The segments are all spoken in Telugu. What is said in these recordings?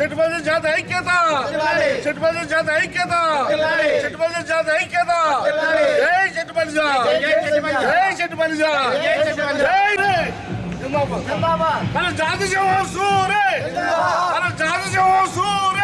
చెట్టుపల్లి జాతి ఐక్యత. చెట్టుపల్లి జాతి ఐక్యత. చెట్టుపల్లి జాతి ఐక్యత. జై చెట్టుపల్లి జై చెట్టుపల్లి మన జాతి సింహం సూరే మన జాతి సింహం సూరే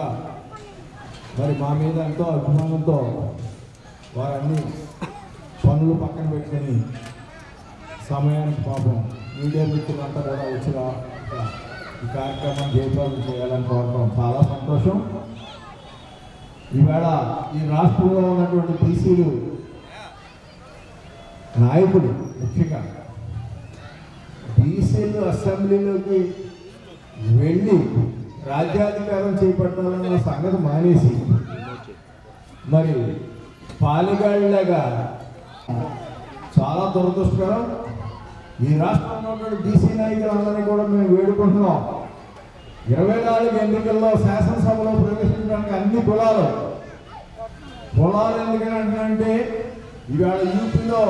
ముఖ్యంగా మరి మా మీద ఎంతో అభిమానంతో వారన్నీ పనులు పక్కన పెట్టుకొని సమయానికి పాపం మీడియా మిత్రులంతా కూడా వచ్చి ఈ కార్యక్రమం జయప్రదం చేయాలని కోరడం చాలా సంతోషం. ఈవేళ ఈ రాష్ట్రంలో ఉన్నటువంటి బీసీలు నాయకులు ముఖ్యంగా బీసీలు అసెంబ్లీలోకి వెళ్ళి రాజ్యాధికారం చేపట్టాలన్న సంగతి మానేసి మరి పాలిగాళ్ళగా చాలా దురదృష్టకరం. ఈ రాష్ట్రంలో ఉన్న బీసీ నాయకులందరినీ కూడా మేము వేడుకుంటున్నాం. ఇరవై నాలుగు ఎన్నికల్లో శాసనసభలో ప్రవేశించడానికి అన్ని కులాలు. కులాలు ఎందుకంటే ఇవాళ యూపీలో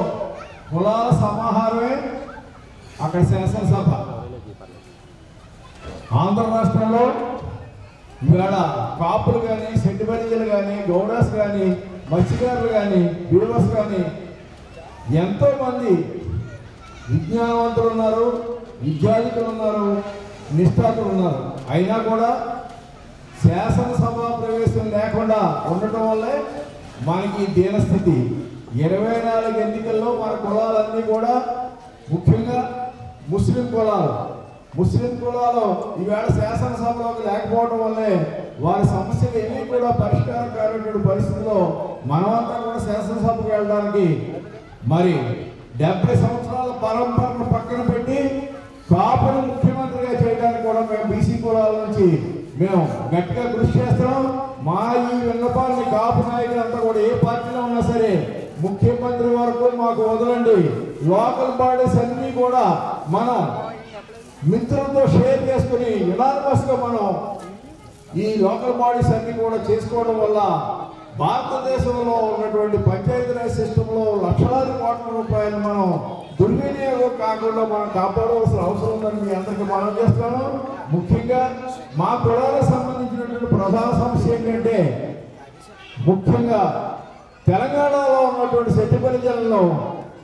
కులాల సమాహారమే అక్కడ శాసనసభ. ఆంధ్ర రాష్ట్రంలో ఇవాళ కాపులు కానీ సెంటిబడిజలు కానీ గౌడాస్ కానీ మత్స్యకారులు కానీ బీడర్స్ కానీ ఎంతోమంది విజ్ఞానవంతులు ఉన్నారు విద్యాధికులు ఉన్నారు నిష్ఠాతులు ఉన్నారు. అయినా కూడా శాసనసభ ప్రవేశం లేకుండా ఉండటం వల్లే మనకి దీనస్థితి. ఇరవై నాలుగు ఎన్నికల్లో మన కులాలన్నీ కూడా ముఖ్యంగా ముస్లిం కులాలు. ముస్లిం కులాలు ఈవేళ శాసనసభలోకి లేకపోవడం వల్లే వారి సమస్యలు ఏమీ కూడా పరిష్కారం కానటువంటి పరిస్థితిలో మనమంతా కూడా శాసనసభకు వెళ్ళడానికి మరి డెబ్బై సంవత్సరాల పరంపరను పక్కన పెట్టి కాపును ముఖ్యమంత్రిగా చేయడానికి కూడా మేము బీసీ కులాల నుంచి మేము గట్టిగా కృషి చేస్తున్నాం. మా ఈ విన్నపాన్ని కాపు నాయకులంతా కూడా ఏ పార్టీలో ఉన్నా సరే ముఖ్యమంత్రి వరకు మాకు వదలండి. లోకల్ బాడీస్ అన్నీ కూడా మనం మిత్రులతో షేర్ చేసుకుని యునానిమస్గా మనం ఈ లోకల్ బాడీస్ అన్ని కూడా చేసుకోవడం వల్ల భారతదేశంలో ఉన్నటువంటి పంచాయతీరాజ్ సిస్టంలో లక్షలాది కోట్ల రూపాయలు మనం దుర్వినియోగం కాకుండా మనం కాపాడవలసిన అవసరం ఉందని మీ అందరికీ మనం చేస్తాను ముఖ్యంగా మా కులాలకు సంబంధించినటువంటి ప్రధాన సమస్య ఏంటంటే ముఖ్యంగా తెలంగాణలో ఉన్నటువంటి సెట్టిపల్లి జిల్లాలో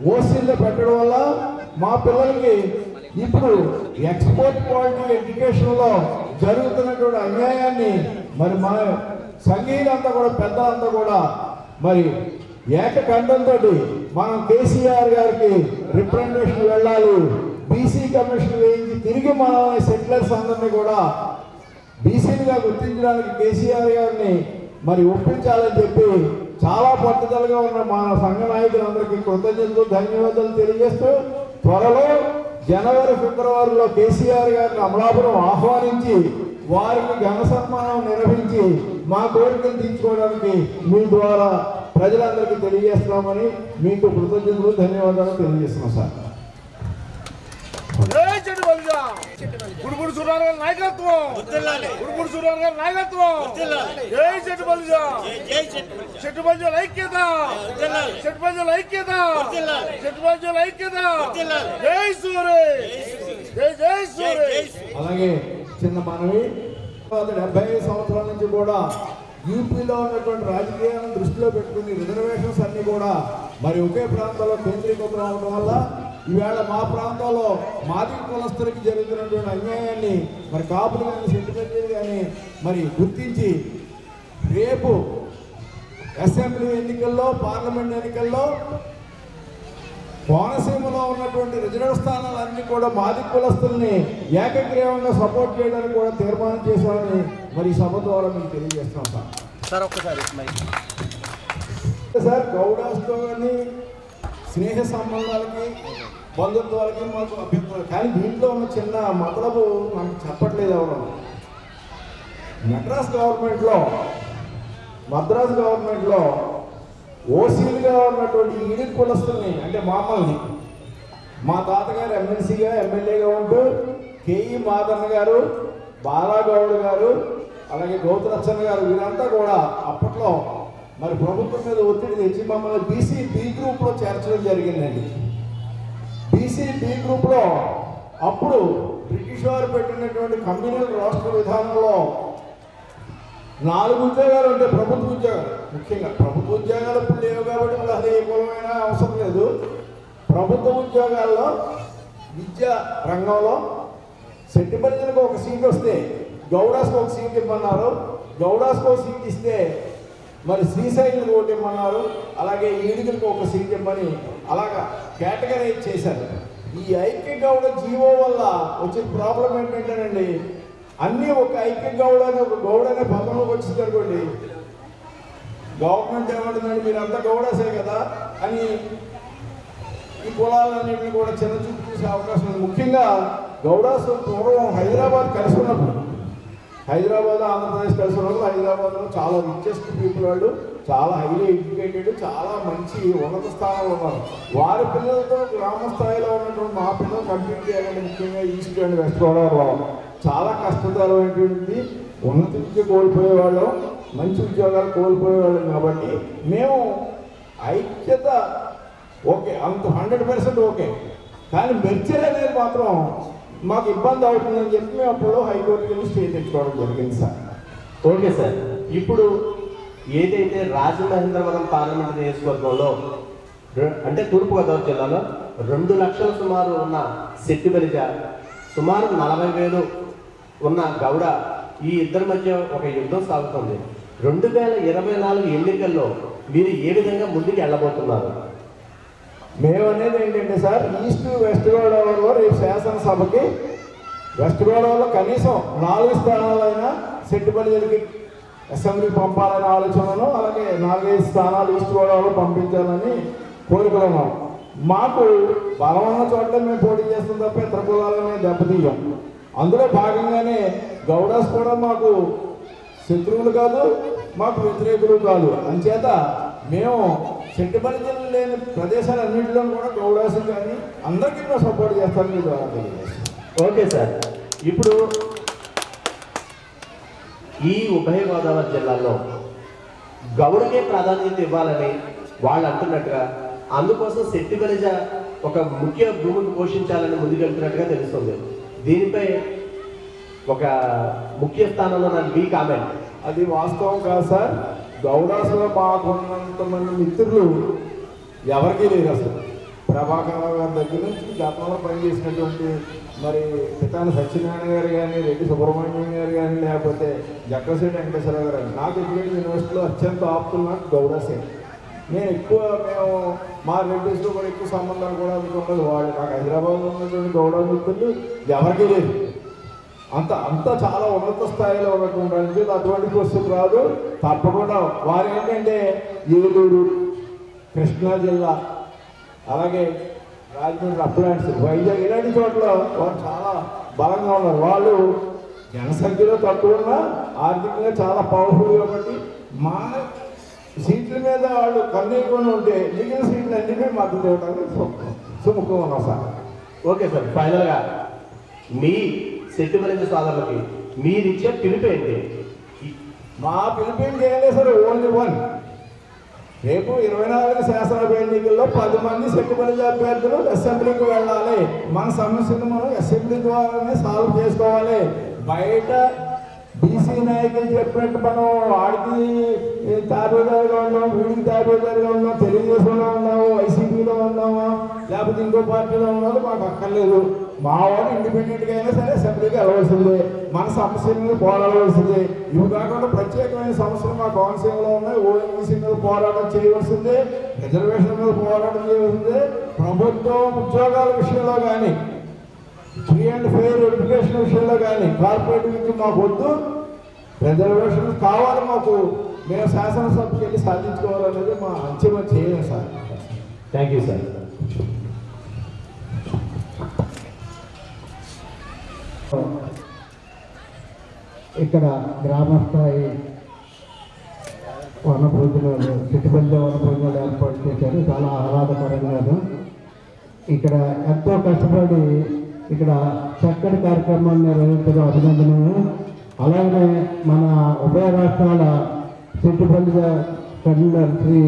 ఓసీల్లో పెట్టడం వల్ల మా పిల్లలకి ఇప్పుడు ఎక్స్పోర్ట్ క్వాలిటీ ఎడ్యుకేషన్లో జరుగుతున్నటువంటి అన్యాయాన్ని మరి మన సంఘీయులంతా కూడా పెద్దలంతా కూడా మరి ఏకఖండంతో మనం కేసీఆర్ గారికి రిప్రజెంటేషన్ వెళ్ళాలి బీసీ కమిషన్ వేయించి తిరిగి మనల్ని సెటిలర్స్ అందరినీ కూడా బీసీలుగా గుర్తించడానికి కేసీఆర్ గారిని మరి ఒప్పించాలని చెప్పి చాలా పట్టుదలగా ఉన్న మన సంఘ నాయకులందరికీ కృతజ్ఞతలు ధన్యవాదాలు తెలియజేస్తూ త్వరలో జనవరి ఫిబ్రవరిలో కేసీఆర్ గారిని అమలాపురం ఆహ్వానించి వారికి ఘన సన్మానం నిర్వహించి మా కోరికలు తీర్చుకోవడానికి మీ ద్వారా ప్రజలందరికీ తెలియజేస్తున్నామని మీకు కృతజ్ఞతలు ధన్యవాదాలు తెలియజేస్తున్నాం సార్. గుడుగుడు సురార్ గారి నాయకత్వం. గుడుగుడు సురార్ గారి నాయకత్వం. జై చెట్టు బలిజా చెట్టు బలిజల ఐక్యత. చెట్టు బలిజల ఐక్యత. చెట్టు బలిజల ఐక్యత. జై సూరే. జై జై సూరే. అలాగే చిన్న మనవి డెబ్బై ఐదు సంవత్సరాల నుంచి కూడా యూపీలో ఉన్నటువంటి రాజకీయాలను దృష్టిలో పెట్టుకుని రిజర్వేషన్స్ అన్ని కూడా మరి ఒకే ప్రాంతంలో కేంద్రీకృతం అవడం వల్ల ఈవేళ మా ప్రాంతంలో మాదిక కులస్తులకి జరుగుతున్నటువంటి అన్యాయాన్ని మరి కాపులు కానీ సెంటిమెంటరీ కానీ మరి గుర్తించి రేపు అసెంబ్లీ ఎన్నికల్లో పార్లమెంట్ ఎన్నికల్లో కోనసీమలో ఉన్నటువంటి రిజర్వ్ స్థానాలన్నీ కూడా మాది కులస్తుల్ని ఏకగ్రీవంగా సపోర్ట్ చేయడానికి కూడా తీర్మానం చేశామని మరి సభ ద్వారా మీకు తెలియజేస్తున్నాం సార్. సార్ ఒక్కసారి సార్ గౌడాస్తో కానీ స్నేహ సంబంధాలకి బంధుత్వాలకి మాకు అభ్యంతరం. కానీ దీంట్లో ఉన్న చిన్న మతలబు నాకు చెప్పట్లేదు ఎవరు. మద్రాస్ గవర్నమెంట్లో మద్రాస్ గవర్నమెంట్లో ఓసీలుగా ఉన్నటువంటి ఈడి కులస్తుల్ని అంటే మామల్ని మా తాతగారు ఎమ్మెల్సీగా ఎమ్మెల్యేగా ఉంటూ కేఈ మాదన్న గారు బాలాగౌడ్ గారు అలాగే గౌతరచ్చన్న గారు వీరంతా కూడా అప్పట్లో మరి ప్రభుత్వం మీద ఒత్తిడి తెచ్చి మమ్మల్ని బీసీ బి గ్రూప్లో చేర్చడం జరిగిందండి. బీసీ బి గ్రూప్లో అప్పుడు బ్రిటిష్ వారు పెట్టినటువంటి కమ్యూనల్ రాష్ట్ర విధానంలో నాలుగు ఉద్యోగాలు ఉంటాయి ప్రభుత్వ ఉద్యోగాలు. ముఖ్యంగా ప్రభుత్వ ఉద్యోగాలు ఇప్పుడు లేవు కాబట్టి మళ్ళీ అది ఏ కులమైన అవసరం లేదు. ప్రభుత్వ ఉద్యోగాల్లో విద్యా రంగంలో సెట్టిపల్లిలకు ఒక సీట్ వస్తే గౌడాస్కి ఒక సీట్ ఇవ్వన్నారు గౌడాస్కి ఒక సీట్ ఇస్తే మరి శ్రీశైలికి ఒకటి ఇమ్మన్నారు అలాగే ఈడుగులకు ఒక సీట్ ఇమ్మని అలాగా కేటగరైజ్ చేశారు. ఈ ఐక్య గౌడ జీవో వల్ల వచ్చిన ప్రాబ్లం ఏంటంటేనండి అన్నీ ఒక ఐక్య గౌడ అని ఒక గౌడ అనే పదంలోకి వచ్చింది అనుకోండి గవర్నమెంట్ ఏమంటుందండి అంత గౌడసే కదా అని ఈ కులాలన్నింటినీ కూడా చిన్న చూపు చూసే అవకాశం ఉంది. ముఖ్యంగా గౌడాస్ పూర్వం హైదరాబాద్ కలిసి ఉన్నప్పుడు హైదరాబాద్ ఆంధ్రప్రదేశ్ కలిసిన వాళ్ళు హైదరాబాద్లో చాలా రిచెస్ట్ పీపుల్ వాళ్ళు చాలా హైలీ ఎడ్యుకేటెడ్ చాలా మంచి ఉన్నత స్థానంలో ఉన్నారు. వారి పిల్లలతో గ్రామ స్థాయిలో ఉన్నటువంటి మా పిల్లలు కంప్లీట్ చేయాలంటే ముఖ్యంగా ఈస్ట్ అండ్ వెస్ట్ గోదావరిలో చాలా కష్టతరమైనటువంటి ఉన్నత విద్య కోల్పోయేవాళ్ళం మంచి ఉద్యోగాలు కోల్పోయేవాళ్ళం కాబట్టి మేము ఐక్యత ఓకే అంత హండ్రెడ్ పర్సెంట్ ఓకే. కానీ మెర్చర్ అనేది మాత్రం. మాకు ఇబ్బంది అవుతుందని చెప్పి మేము అప్పుడు హైకోర్టుకి వెళ్ళి స్టే తెచ్చుకోవడం జరిగింది సార్. Okay sir. ఇప్పుడు ఏదైతే రాజమహేంద్రవరం పార్లమెంట్ నియోజకవర్గంలో అంటే తూర్పుగోదావరి జిల్లాలో రెండు లక్షల సుమారు ఉన్న శెట్టిబలిజ సుమారు నలభై వేలు ఉన్న గౌడ ఈ ఇద్దరి మధ్య ఒక యుద్ధం సాగుతుంది. రెండు వేల ఇరవై నాలుగు ఎన్నికల్లో మీరు ఏ విధంగా ముందుకు వెళ్ళబోతున్నారు మేము అనేది ఏంటంటే సార్ ఈస్ట్ వెస్ట్ గోదావరిలో రేపు శాసనసభకి వెస్ట్ గోదావరిలో కనీసం నాలుగు స్థానాలైనా సెట్టుబడికి అసెంబ్లీ పంపాలనే ఆలోచనను అలాగే నాలుగైదు స్థానాలు ఈస్ట్ గోదావరిలో పంపించాలని కోరుకున్నాం మాకు బలమైన చోట్ల మేము పోటీ చేస్తాం తప్ప ఇతర కులాలని దెబ్బతీయం. అందులో భాగంగానే గౌడాస్ కూడా మాకు శత్రువులు కాదు మాకు వ్యతిరేకులు కాదు. అంచేత మేము చెట్టుబడి జిల్లా లేని ప్రదేశాలన్నింటిలో కూడా గౌడాసు కానీ అందరికీ మేము సపోర్ట్ చేస్తారని మీ ద్వారా ఓకే సార్. ఇప్పుడు ఈ ఉభయ గోదావరి జిల్లాలో గౌడకే ప్రాధాన్యత ఇవ్వాలని వాళ్ళు అంటున్నట్టుగా అందుకోసం శెట్టి బలిజ ఒక ముఖ్య భూమికి పోషించాలని ముందుకెళ్తున్నట్టుగా తెలుస్తుంది. దీనిపై ఒక ముఖ్య స్థానంలో నన్ను మీ కామెంట్. అది వాస్తవం కాదు సార్. గౌడాసులో మాకున్నంత మంది మిత్రులు ఎవరికీ లేరు అసలు. ప్రభాకర్ గారి దగ్గర నుంచి గతంలో పనిచేసినటువంటి మరి పితాని సత్యనారాయణ గారు కానీ రెడ్డి సుబ్రహ్మణ్యం గారు కానీ లేకపోతే జక్కసేటి వెంకటేశ్వర గారు కానీ నాకు ఎడ్యుకేషన్ యూనివర్సిటీలో అత్యంత ఆప్తులు నాకు గౌడసే. నేను ఎక్కువ మేము మా రిలేటివ్స్తో కూడా ఎక్కువ సంబంధాలు కూడా అనుకున్నది వాళ్ళు నాకు హైదరాబాద్లో ఉన్నటువంటి గౌడ మిత్రులు ఎవరికీ లేదు. అంత అంత చాలా ఉన్నత స్థాయిలో ఉన్నటువంటి అటువంటి క్వశ్చన్ రాదు. తప్పకుండా వారు ఏంటంటే ఏలూరు కృష్ణా జిల్లా అలాగే రాజమండ్రి అప్లాంట్స్ వైజాగ్ ఇలాంటి చోట్ల వారు చాలా బలంగా ఉన్నారు. వాళ్ళు జనసంఖ్యలో తక్కువ ఉన్నా ఆర్థికంగా చాలా పవర్ఫుల్ కాబట్టి మా సీట్ల మీద వాళ్ళు కన్నీయకుండా ఉంటే మిగిలిన సీట్లు అన్నింటినీ మద్దతు ఇవ్వడానికి సుముఖం ఉన్నాం సార్. ఓకే సార్ ఫైనల్గా మీ సెట్టిమలింగ సోదరులకి మీరిచ్చే పిలుపు మా పిలిపేం చేయలేదు సార్? ఓన్లీ వన్ రేపు ఇరవై నాలుగు శాసనసభ ఎన్నికల్లో పది మంది సెక్రటరీ అభ్యర్థులు అసెంబ్లీకి వెళ్ళాలి. మన సమస్యను మనం అసెంబ్లీ ద్వారానే సాల్వ్ చేసుకోవాలి. బయట బీసీ నాయకులు చెప్పినట్టు మనం వాడికి తాబేదారుగా ఉన్నాం వీడికి తాబేదారుగా ఉన్నాం తెలుగుదేశంలో ఉన్నాము వైసీపీలో ఉన్నాము. లేకపోతే ఇంకో పార్టీలో ఉన్నారు మాకు అక్కర్లేదు. మా వాళ్ళు ఇండిపెండెంట్గా అయినా సరే అసెంబ్లీకి వెళ్ళవలసిందే. మన సమస్యల మీద పోరాడవలసిందే. ఇవి కాకుండా ప్రత్యేకమైన సమస్యలు మా కోనసీమలో ఉన్నాయి. ఓఎన్సీ మీద పోరాటం చేయవలసిందే. రిజర్వేషన్ మీద పోరాటం చేయవలసిందే. ప్రభుత్వం ఉద్యోగాల విషయంలో కానీ ఫ్రీ అండ్ ఫెయిర్ ఎడ్యుకేషన్ విషయంలో కానీ కార్పొరేట్ నుంచి మాకు వద్దు. రిజర్వేషన్ కావాలి మాకు. మేము శాసనసభకి వెళ్ళి సాధించుకోవాలనేది మా అంతిమ చేయం సార్. థ్యాంక్ యూ సార్ ఇక్కడ గ్రామస్థాయి వన భోజనాలు చిట్టుపల్లి వన భోజనాలు ఏర్పాటు చేశారు. చాలా ఆహ్లాదకరంగాను ఇక్కడ ఎంతో కష్టపడి ఇక్కడ చక్కటి కార్యక్రమాన్ని నిర్వహించడం అభినందనము అలాగే మన ఉభయ రాష్ట్రాల చిట్టుపల్లి కన్వీనర్ శ్రీ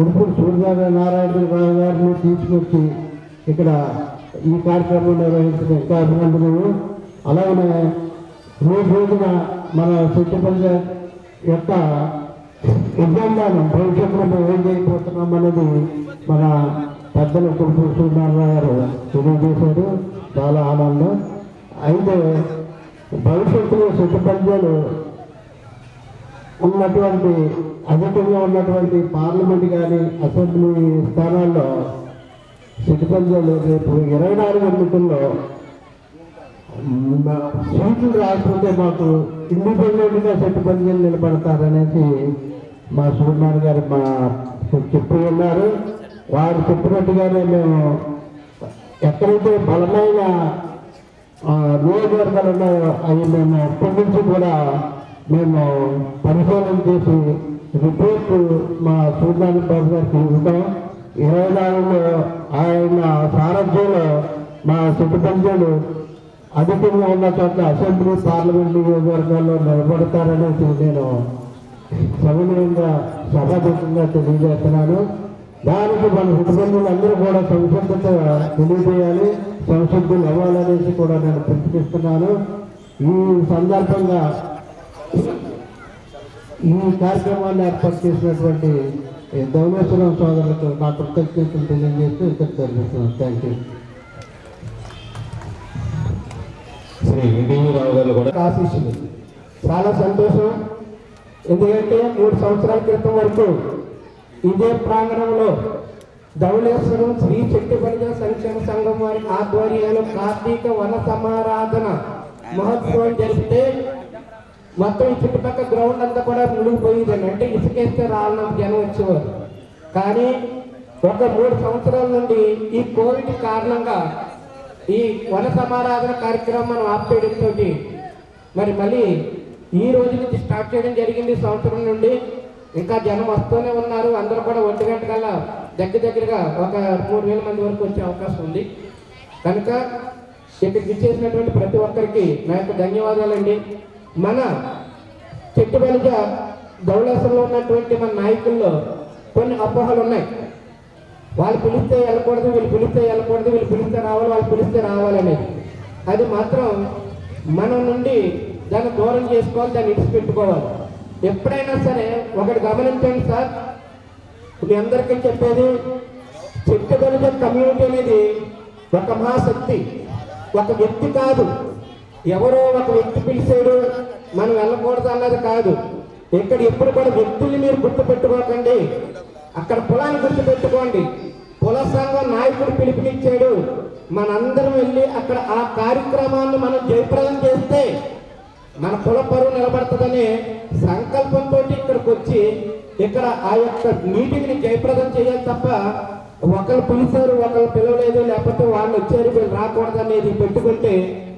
కుడుపూడి సూర్యనారాయణ రావు గారిని తీసుకొచ్చి ఇక్కడ ఈ కార్యక్రమం నిర్వహించిన ఇంకా అభినందనలు అలాగనే రోజు రోజున మన చుట్టుపక్కల యొక్క ఉద్యమాలను భవిష్యత్తులో ఏం చేయబోతున్నాం అనేది మన పెద్దలు కుటుంబ సూర్యనారాయణ గారు తెలియజేశారు. చాలా ఆనందం. అయితే భవిష్యత్తులో చుట్టుపక్కలు ఉన్నటువంటి అధికంగా ఉన్నటువంటి పార్లమెంట్ కానీ అసెంబ్లీ స్థానాల్లో చుట్టుపక్కలు రేపు ఇరవై నాలుగు ఎన్నికల్లో సీట్లు రాకపోతే మాకు ఇండిపెండెంట్గా చెట్టు పందిలు నిలబడతారనేసి మా సూర్యనారాయణ గారు మా చెప్పి ఉన్నారు. వారు చెప్పినట్టుగానే మేము ఎక్కడైతే బలమైన నియోజకవర్గాలు ఉన్నాయో అవి మేము అప్పటి నుంచి కూడా మేము పరిశోధన చేసి రిపోర్ట్ మా సూర్యనారాయణ బాబు గారికి ఇవ్వడం ఇరవై నాలుగులో ఆయన సారథ్యంలో మా చుట్టుపక్కలు అధికంగా ఉన్న చోట్ల అసెంబ్లీ పార్లమెంట్ నియోజకవర్గాల్లో నిలబడతారనేసి నేను సవినయంగా సభాపతిగా తెలియజేస్తున్నాను. దానికి మన కుటుంబంలో కూడా సంసిద్ధత తెలియజేయాలి సంసిద్ధులు అవ్వాలనేసి కూడా నేను ప్రశ్నిస్తున్నాను ఈ సందర్భంగా ఈ కార్యక్రమాన్ని ఏర్పాటు చేసినటువంటి దౌలేశ్వరం సోదరులకు నా కృతజ్ఞతలు తెలియజేస్తూ ఇక్కడ తెలుస్తున్నాను thank you Shri VDV Rao గారు కూడా ఆశీస్సులు. చాలా సంతోషం. ఎందుకంటే మూడు సంవత్సరాల క్రితం వరకు ఇదే ప్రాంగణంలో ధవళేశ్వరం శ్రీ చెట్టుబలిజ సంక్షేమ సంఘం వారి ఆధ్వర్యంలో కార్తీక వన సమారాధన మహోత్సవం జరిపితే మొత్తం ఈ చుట్టుపక్కల గ్రౌండ్ అంతా కూడా మునిగిపోయేదండి అంటే ఇసుకేస్తే రాళ్ళ జనం వచ్చేవారు. కానీ ఒక మూడు సంవత్సరాల నుండి ఈ కోవిడ్ కారణంగా ఈ వన సమారాధన కార్యక్రమం మనం ఆపేయడంతో మరి మళ్ళీ ఈ రోజు నుంచి స్టార్ట్ చేయడం జరిగింది సంవత్సరం నుండి. ఇంకా జనం వస్తూనే ఉన్నారు. అందరూ కూడా ఒంటి గంట కల్లా దగ్గర దగ్గరగా ఒక మూడు వేల మంది వరకు వచ్చే అవకాశం ఉంది. కనుక ఇక్కడికి ఇచ్చేసినటువంటి ప్రతి ఒక్కరికి నా యొక్క ధన్యవాదాలండి. మన చెట్టు వెనుక ఉన్నటువంటి మన నాయకుల్లో కొన్ని అపోహలు ఉన్నాయి. వాళ్ళు పిలిస్తే వెళ్ళకూడదు వీళ్ళు పిలిస్తే వెళ్ళకూడదు వీళ్ళు పిలిస్తే రావాలి వాళ్ళు పిలిస్తే రావాలనేది అది మాత్రం మనం నుండి దాన్ని దూరం చేసుకోవాలి దాన్ని ఇడిచిపెట్టుకోవాలి ఎప్పుడైనా సరే ఒకటి గమనించండి సార్ మీ అందరికీ చెప్పేది చెట్టుబలిజ కమ్యూనిటీ అనేది ఒక మహాశక్తి ఒక వ్యక్తి కాదు. ఎవరో ఒక వ్యక్తి పిలిచాడు మనం వెళ్ళకూడదు అన్నది కాదు. ఇక్కడ ఎప్పుడు కూడా వ్యక్తుల్ని మీరు గుర్తుపెట్టుకోకండి. అక్కడ కులాన్ని గుర్తుపెట్టుకోండి. కుల సంఘం నాయకుడు పిలుపునిచ్చాడు. మనందరం వెళ్ళి అక్కడ ఆ కార్యక్రమాన్ని మనం జయప్రదం చేస్తే మన కుల పరువు నిలబడుతుందనే సంకల్పంతో ఇక్కడికి వచ్చి ఇక్కడ ఆ యొక్క మీటింగ్ని జయప్రదం చేయాలి తప్ప ఒకరు పిలిచారు ఒకరు పిలవలేదు లేకపోతే వాళ్ళు వచ్చారు వీళ్ళు రాకూడదు అనేది పెట్టుకుంటే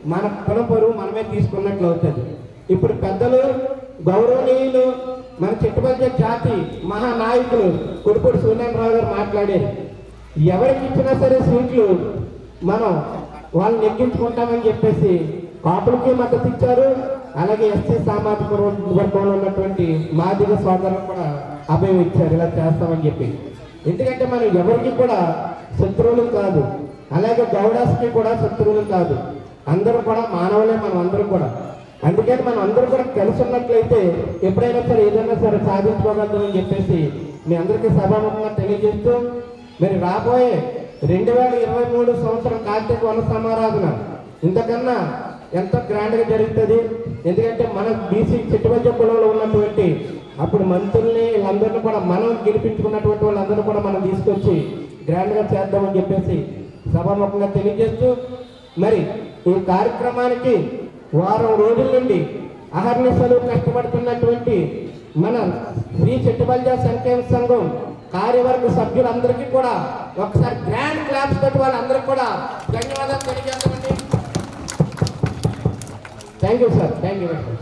మన కుల పరువు మనమే తీసుకున్నట్లు అవుతుంది. ఇప్పుడు పెద్దలు గౌరవనీయులు మన చుట్టుపక్కల జాతి మహానాయకులు కొడుకుడు సూర్యనారాయణ గారు మాట్లాడారు. ఎవరికి ఇచ్చినా సరే సీట్లు మనం వాళ్ళని ఎక్కించుకుంటామని చెప్పేసి కాపులకి మద్దతు ఇచ్చారు. అలాగే ఎస్సీ సామాజిక వర్గంలో ఉన్నటువంటి మాదిగ సోదరులు కూడా అభయం ఇచ్చారు. ఇలా చేస్తామని చెప్పి. ఎందుకంటే మనం ఎవరికి కూడా శత్రువులు కాదు. అలాగే గౌడాస్కి కూడా శత్రువులు కాదు. అందరూ కూడా మానవులే మనం అందరం కూడా. అందుకని మనం అందరూ కూడా కలిసి ఉన్నట్లయితే ఎప్పుడైనా సరే ఏదైనా సరే సాధించుకోగలుగుతామని చెప్పేసి మీ అందరికీ సభాముఖంగా తెలియజేస్తూ మరి రాబోయే రెండు వేల ఇరవై మూడు సంవత్సరం కార్తీక వన సమారాధన ఇంతకన్నా ఎంతో గ్రాండ్గా జరుగుతుంది? ఎందుకంటే మన బీసీ చెట్టుబడ్జ కులంలో ఉన్నటువంటి అప్పుడు మంత్రుల్ని వీళ్ళందరినీ కూడా మనం గెలిపించుకున్నటువంటి వాళ్ళందరూ కూడా మనం తీసుకొచ్చి గ్రాండ్గా చేద్దామని చెప్పేసి సభాముఖంగా తెలియజేస్తూ మరి ఈ కార్యక్రమానికి వారం రోజుల నుండి అహర్నిశలు కష్టపడుతున్నటువంటి మన శ్రీ చెట్టుబల్జ సంక్షేమ సంఘం కార్యవర్గ సభ్యులందరికీ కూడా ఒకసారి గ్రాండ్ క్లాప్స్ తోటి వాళ్ళందరికీ కూడా ధన్యవాదాలు తెలియజేస్తామండి. Thank you sir thank you very much